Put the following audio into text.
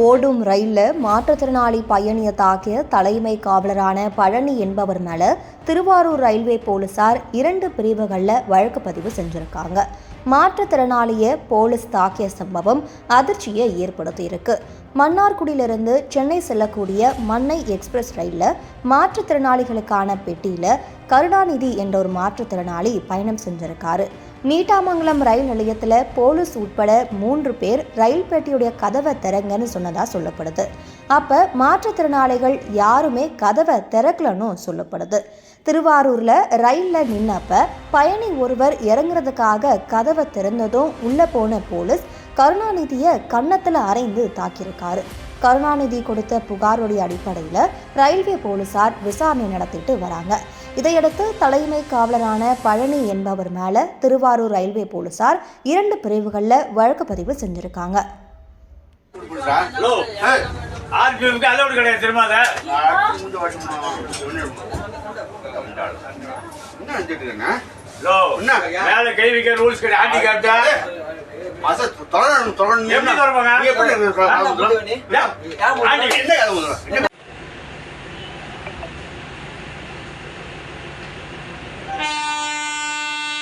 ஓடும் ரயிலில் மாற்றுத்திறனாளி பயணியை தாக்கிய தலைமை காவலரான பழனி என்பவர் மேலே திருவாரூர் ரயில்வே போலீசார் இரண்டு பிரிவுகளில் வழக்கு பதிவு செஞ்சிருக்காங்க. மாற்றுத்திறனாளிய போலீஸ் தாக்கிய சம்பவம் அதிர்ச்சியை ஏற்படுத்தியிருக்கு. மன்னார்குடியிலிருந்து சென்னை செல்லக்கூடிய மன்னை எக்ஸ்பிரஸ் ரயிலில் மாற்றுத்திறனாளிகளுக்கான பெட்டியில் கருணாநிதி என்ற ஒரு மாற்றுத்திறனாளி பயணம் செஞ்சிருக்காரு. நீட்டாமங்கலம் ரயில் நிலையத்தில் போலீஸ் உட்பட மூன்று பேர் ரயில் பெட்டியுடைய கதவை திறங்கன்னு சொன்னதாக சொல்லப்படுது. அப்போ மாற்றுத்திறனாளிகள் யாருமே கதவை திறக்கலன்னு சொல்லப்படுது. திருவாரூரில் ரயிலில் நின்னப்ப பயணி ஒருவர் இறங்குறதுக்காக கதவை திறந்ததும் உள்ள போன போலீஸ் கருணாநிதியை கன்னத்துல அரைந்து தாக்கியிருக்காரு. கருணாநிதி கொடுத்த புகாருடைய அடிப்படையில் ரயில்வே போலீசார் விசாரணை நடத்திட்டு வராங்க. இதையடுத்து தலைமை காவலரான பழனி என்பவர் மேல திருவாரூர் ரயில்வே போலீசார் இரண்டு பிரிவுகளில் வழக்கு பதிவு செஞ்சிருக்காங்க. என்ன? ஹலோ? மேல கை வைக்க ரூல்ஸ் கிடையாது. ஆண்டி தொ- தொடரணும், தொடரணும். எப்படி தொடருவாங்க?